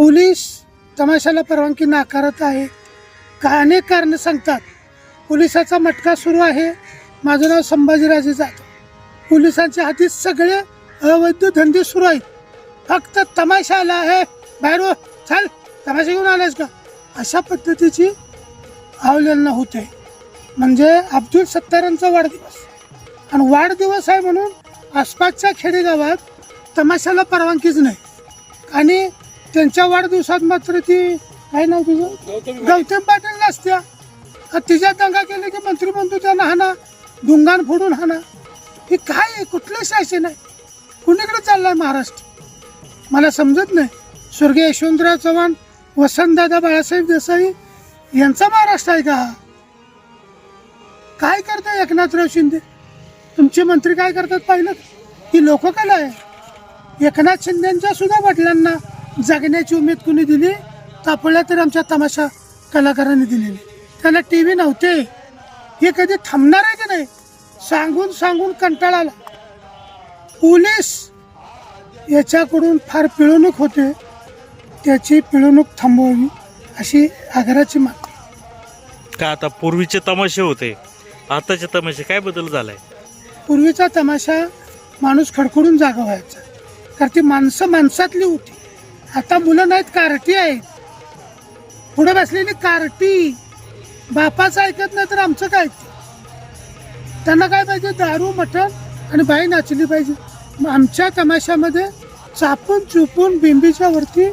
Police तमाशाला परवानगी नाकारत आहे. का अनेक कारणं सांगतात. पोलिसाचा मटका सुरू आहे. माझं नाव संभाजीराजे जाधव. पोलिसांच्या हाती सगळे अवैध धंदे सुरू आहेत. फक्त तमाशा आला आहे. बाहेर चाल तमाशा घेऊन आलास का? अशा पद्धतीची अवहेलना होते. म्हणजे अब्दुल सत्तारांचा वाढदिवस. आणि वाढदिवस आहे म्हणून आसपासच्या खेडेगावात तमाशाला परवानगीच नाही. आणि त्यांच्या वाढदिवसात मात्र ती काय नाव तुझं? गौतम पाटील. नसत्या. तिच्या दंगा केले की मंत्री म्हणतो त्यांना हाना धुंगाण फोडून हाना. हे काय आहे? कुठलं शासन आहे? कुणीकडे चाललंय महाराष्ट्र? मला समजत नाही. स्वर्गीय यशवंतराव चव्हाण वसंतदादा बाळासाहेब देसाई यांचा महाराष्ट्र आहे का हा? काय करताय एकनाथराव शिंदे? तुमचे मंत्री काय करतात पाहिलं? का? ही लोककला आहे. एकनाथ शिंदेच्या सुद्धा वडिलांना जगण्याची उमेद कुणी दिली? तापल्या तर आमच्या तमाशा कलाकारांनी दिलेली. त्यांना टी व्ही नव्हते. हे कधी थांबणार आहे की नाही? सांगून सांगून कंटाळा आला. पोलीस याच्याकडून फार पिळवणूक होते. त्याची पिळवणूक थांबवावी अशी आग्रहाची मागणी. का आता पूर्वीचे तमाशे होते? आताचे तमाशे काय बदल झालाय? पूर्वीचा तमाशा माणूस खडखडून जागा व्हायचा. कारण ती माणसं माणसातली होती. आता मुलं नाहीत कार्टी आहेत. पुढे बसलेली कार्टी. बापाचं ऐकत नाही तर आमचं काय? त्यांना काय पाहिजे? दारू मटण आणि बाई नाचली पाहिजे. मग आमच्या तमाशामध्ये चापून चुपून बिंबीच्या वरती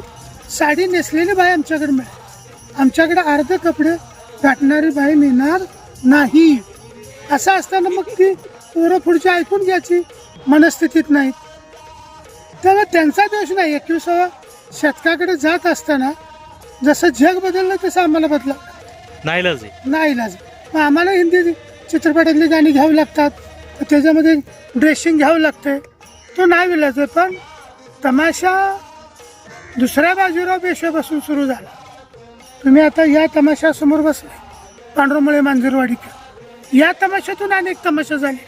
साडी नेसलेली बाई आमच्याकडे मिळेल. आमच्याकडे अर्धे कपडे गाठणारी बाई मिळणार नाही. असं असताना मग ती पोरं पुढची ऐकून घ्यायची मनस्थितीत नाही त्यामुळे त्यांचा दोष नाही. एकविसाव्या शतकाकडे जात असताना जसं जग बदललं तसं आम्हाला बदला. नाईलाज आहे. नाही इलाज मग आम्हाला हिंदी चित्रपटातली गाणी घ्यावी लागतात. त्याच्यामध्ये ड्रेसिंग घ्यावं लागतंय. तो नाही विलाज आहे पण तमाशा दुसऱ्या बाजूला पेशव्यापासून सुरू झाला. तुम्ही आता या तमाशासमोर बसले पांडुरमुळे मांजरवाडीकर. या तमाशातून अनेक तमाशा झाले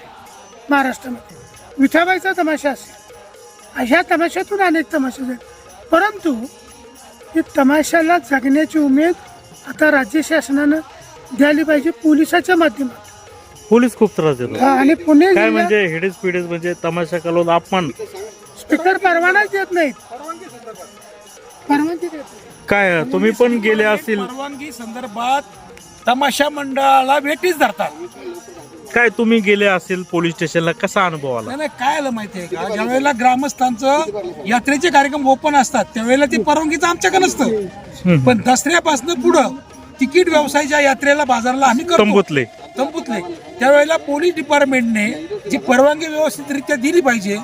महाराष्ट्रामध्ये. विठाबाईचा तमाशा असेल. अशा तमाशातून अनेक तमाशे झाले. परंतु ही तमाशाला जगण्याची उमेद आता राज्य शासनानं द्यायला पाहिजे पोलिसाच्या माध्यमातून. पोलीस खूप त्रास देतो. हा, आणि पुणे काय जिल्ह्यात म्हणजे हेडेस पिडेस म्हणजे तमाशा कलवून अपमान स्पीकर परवानाच देत नाहीत. परवानगी देत नाहीत. काय तुम्ही पण गेले असतील परवानगी संदर्भात तमाशा मंडळाला भेटीच धरतात. काय तुम्ही गेले असतील पोलीस स्टेशनला कसा अनुभव आला? नाही नाही, काय आलं माहितीये का? ज्यावेळेला ग्रामस्थांचं यात्रेचे कार्यक्रम ओपन असतात त्यावेळेला ती परवानगीचं आमच्याकडे नसतं. पण दसऱ्यापासून पुढं तिकीट व्यवसायाच्या यात्रेला बाजाराला आम्ही तंबूतले. तंबूतले. त्यावेळेला पोलीस डिपार्टमेंटने जी परवानगी व्यवस्थितरित्या दिली पाहिजे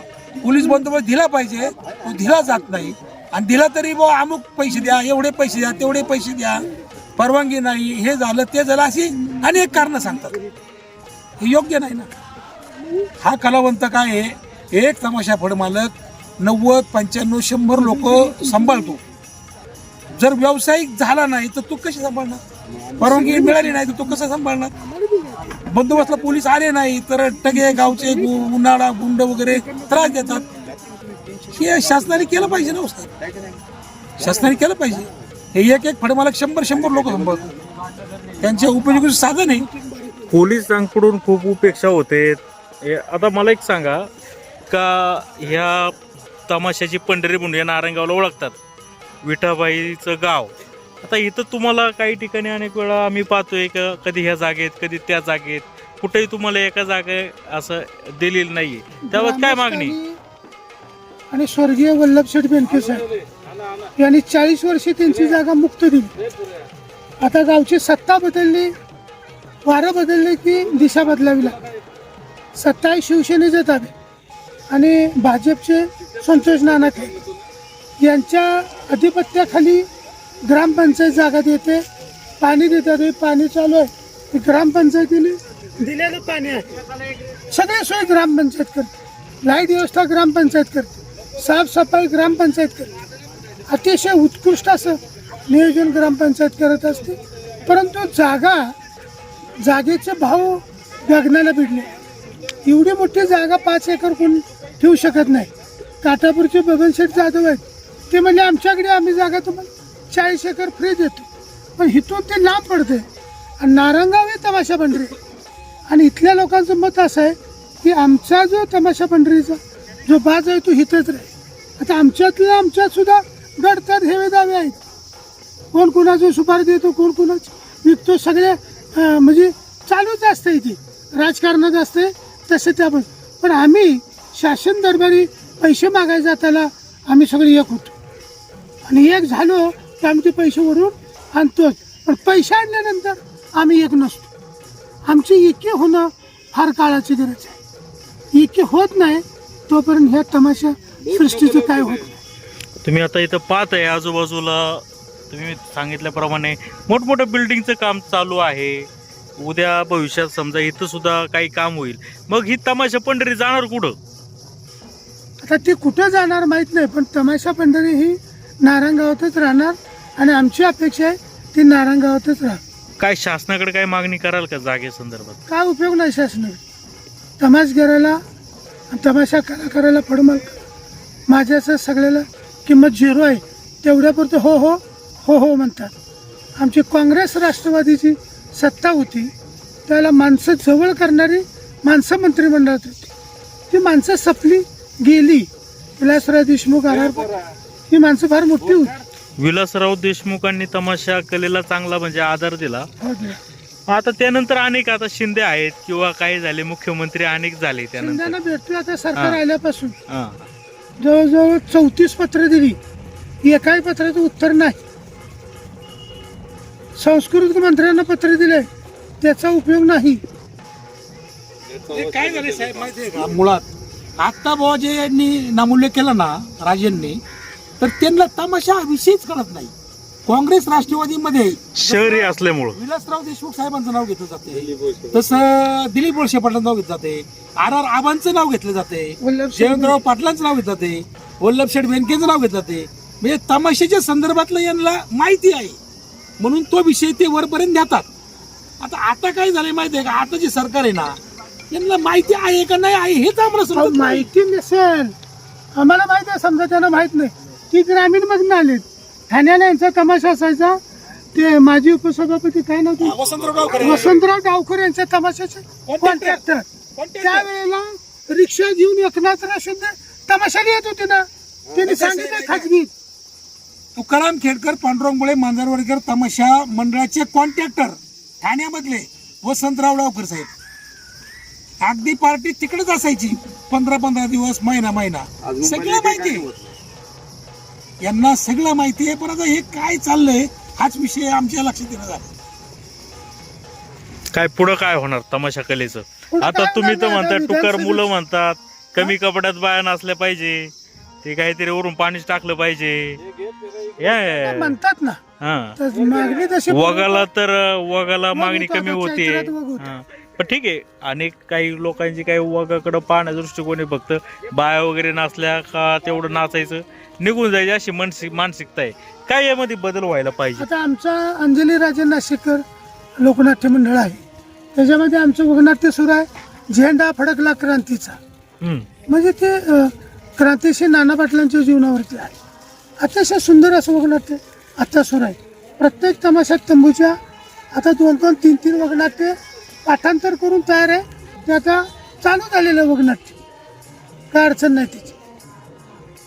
पोलीस बंदोबस्त दिला पाहिजे तो दिला जात नाही. आणि दिला तरी बुवा अमुक पैसे द्या एवढे पैसे द्या तेवढे पैसे द्या परवानगी नाही हे झालं ते झालं अशी अनेक कारणं सांगतात. हे योग्य नाही ना. हा कलावंत काय आहे? एक तमाशा फडमालक नव्वद पंच्याण्णव शंभर लोक सांभाळतो. जर व्यावसायिक झाला नाही तर तो कशी सांभाळणार? परवानगी मिळाली नाही तर तो कसा सांभाळणार? बंदोबस्तला पोलीस आले नाही तर टगे गावचे उन्हाळा गुंड वगैरे त्रास देतात. हे शासनाने केलं पाहिजे ना हो उस्ताद शासनाने केलं पाहिजे. हे एक एक फडमालक शंभर शंभर लोक सांभाळतो त्यांचे उपयोगी साधन आहे. पोलिसांकडून खूप उपेक्षा होते. आता मला एक सांगा का ह्या तमाशाची पंढरी म्हणून या नारायणगावला ओळखतात? विठाबाईचं गाव. आता इथं तुम्हाला काही ठिकाणी अनेक वेळा आम्ही पाहतोय का कधी ह्या जागेत कधी त्या जागेत. कुठेही तुम्हाला एका जागे असं दिलेलं नाहीये. त्यावर काय मागणी? आणि स्वर्गीय वल्लभ शेठ बेनके साहेब. यांनी चाळीस वर्षे त्यांची जागा मुक्त दिली. आता गावची सत्ता बदलली वारं बदलले की दिशा बदलावी लागते. सत्ता आहे शिवसेनेचे ताबे आणि भाजपचे संतोष नाना खेळ यांच्या अधिपत्याखाली ग्रामपंचायत जागा देते पाणी देतात. हे पाणी चालू आहे. ते ग्रामपंचायतीने दिलेलं पाणी आहे. सगळे सोय ग्रामपंचायत करते. लाइट व्यवस्था ग्रामपंचायत करते. साफसफाई ग्रामपंचायत करते. अतिशय उत्कृष्ट असं नियोजन ग्रामपंचायत करत असते. परंतु जागा जागेचे भाव गगनाला भिडले. एवढी मोठी जागा पाच एकर कोण ठेवू शकत नाही. काटापूरचे बबनशेठ जाधव आहेत. ते म्हणजे आमच्याकडे आम्ही जागा तुम्हाला चाळीस एकर फ्री देतो. पण इथून ते लांब पडते आणि नारंगाव हे तमाशा पंढरी आणि इथल्या लोकांचं मत असं आहे की आमचा जो तमाशा पंढरीचा जो बाज आहे तो हिथंच राहील. आता आमच्यातल्या आमच्यातसुद्धा गडतर हेवे दावे आहेत. कोण कोणाचं सुपारी देतो कोण कोणाचं. विकतो सगळे म्हणजे चालूच असतं इथे राजकारणात असते तसे त्या पण पण आम्ही शासन दरबारी पैसे मागायला जाताना आम्ही सगळे एक होतो. आणि एक झालो की आम्ही ते पैसे वरून आणतोच. पण पैसे आणल्यानंतर आम्ही एक नसतो. आमची एकी होणं फार काळाची गरज आहे. एकी होत नाही तोपर्यंत ह्या तमाशा सृष्टीचं काय होत नाही. तुम्ही आता इथं पाहत आहे आजूबाजूला तुम्ही सांगितल्याप्रमाणे मोठमोठं बिल्डिंगचं काम चालू आहे. उद्या भविष्यात समजा इथं सुद्धा काही काम होईल. मग ही तमाशा पंढरी जाणार कुठं? आता ती कुठं जाणार माहीत नाही पण तमाशा पंढरी ही नारायणगावातच राहणार आणि आमची अपेक्षा आहे ती नारायणगावातच राहणार. काय शासनाकडे काय मागणी कराल का जागे संदर्भात? काय उपयोग नाही शासनाने तमाशगराला तमाशा कलाकाराला फडमाल माझ्याचं सगळ्याला किंमत झिरो आहे. तेवढ्यापुरतं हो हो. हो हो म्हणतात. आमची काँग्रेस राष्ट्रवादीची सत्ता होती. त्याला माणसं जवळ करणारी माणसं मंत्रिमंडळात होती. ती माणसं सपली गेली. विलासराव देशमुख आरार ही माणसं फार मोठी होती. विलासराव देशमुखांनी तमाशा कलेला चांगला म्हणजे आधार दिला. हो की. आता त्यानंतर अनेक आता शिंदे आहेत किंवा काही झाले मुख्यमंत्री अनेक झाले त्यानंतर. भेटतोय आता सरकार हा. आल्यापासून. हा. जवळजवळ चौतीस पत्र दिली. एकाही पत्राचं उत्तर नाही. संस्कृत मंत्र्यांना पत्र दिले त्याचा उपयोग नाही. ते काय झाले साहेब? माहिती आहे का? मुळात आता बुवा जे यांनी नामूल्य केलं ना राजेंनी तर त्यांना तमाशा विषयच कळत नाही. काँग्रेस राष्ट्रवादीमध्ये शहरी असल्यामुळं. विलासराव देशमुख साहेबांचं नाव घेतलं जाते. तसं दिलीप वळसे पाटलांचं नाव घेतलं जाते. आर आर आबांचं नाव घेतलं जाते. वल्लभ शेठ जयवंतराव पाटलांचं नाव घेतलं जाते. वल्लभ शेठ बेनकेचं नाव घेतलं जाते. म्हणजे तमाशाच्या संदर्भातलं यांना माहिती आहे. म्हणून तो विषय ते वरपर्यंत देतात. आता आता काय झालंय माहिती आहे का? आता जे सरकार आहे ना यांना माहिती आहे का नाही आहे हेच आम्हाला अहो, समजत नाही. माहिती नसेल. आम्हाला माहिती आहे समजा त्यांना माहीत नाही. ती ग्रामीण मधून आलेत. ठाण्याला यांचा तमाशा असायचा. ते माजी उपसभापती काय नव्हते वसंतराव गावकरे वसंतराव डावकर यांच्या तमाशाचे कॉन्ट्रॅक्टर त्यावेळेला रिक्षा घेऊन एकनाथराव शिंदे तमाशाला येत होते ना. त्यांनी सांगितलं खाजगी. तुकाराम खेडकर पांडुरंगमुळे मांजरवाडीकर तमाशा मंडळाचे कॉन्ट्रॅक्टर ठाण्यामधले वसंतराव डावकर साहेब. अगदी पार्टी तिकडेच असायची. पंधरा पंधरा दिवस महिना महिना. सगळं माहिती आहे. यांना सगळं माहिती आहे पण आता हे काय चाललंय हाच विषय आमच्या लक्षात येणं झाला काय पुढं काय होणार तमाशा कलेचं? आता काय तुम्ही तर आता टुकार मुलं म्हणतात कमी कपड्यात बाया नसल्या पाहिजे. ते काहीतरी वरून पाणीच टाकलं पाहिजे. म्हणतात ना हा तर मागणी तशी वगाला तर वगाला मागणी कमी होते चैत्रात वग होतं. हा. पण ठीक आहे अनेक काही लोकांची काही वगाकडे पाहण्याचा दृष्टिकोन आहे फक्त बाया वगैरे नाचल्या का तेवढं नाचायचं निघून जायची अशी मानसिक मानसिकता आहे काय यामध्ये बदल व्हायला पाहिजे आता आमचा अंजली राजे नाशिककर लोकनाट्य मंडळ आहे त्याच्यामध्ये आमचं वगनाट्य सुरू आहे झेंडा फडकला क्रांतीचा हम्म. म्हणजे ते अ, क्रांतीशी नाना पाटलांच्या जीवनावरती आहे. अतिशय सुंदर असं वगनाट्य आत्ता सुरू आहे. प्रत्येक तमाशात तंबूच्या आता दोन दोन तीन तीन वगनाट्य पाठांतर करून तयार आहे. ते आता चालू झालेलं वगनाट्य. काय अडचण नाही त्याची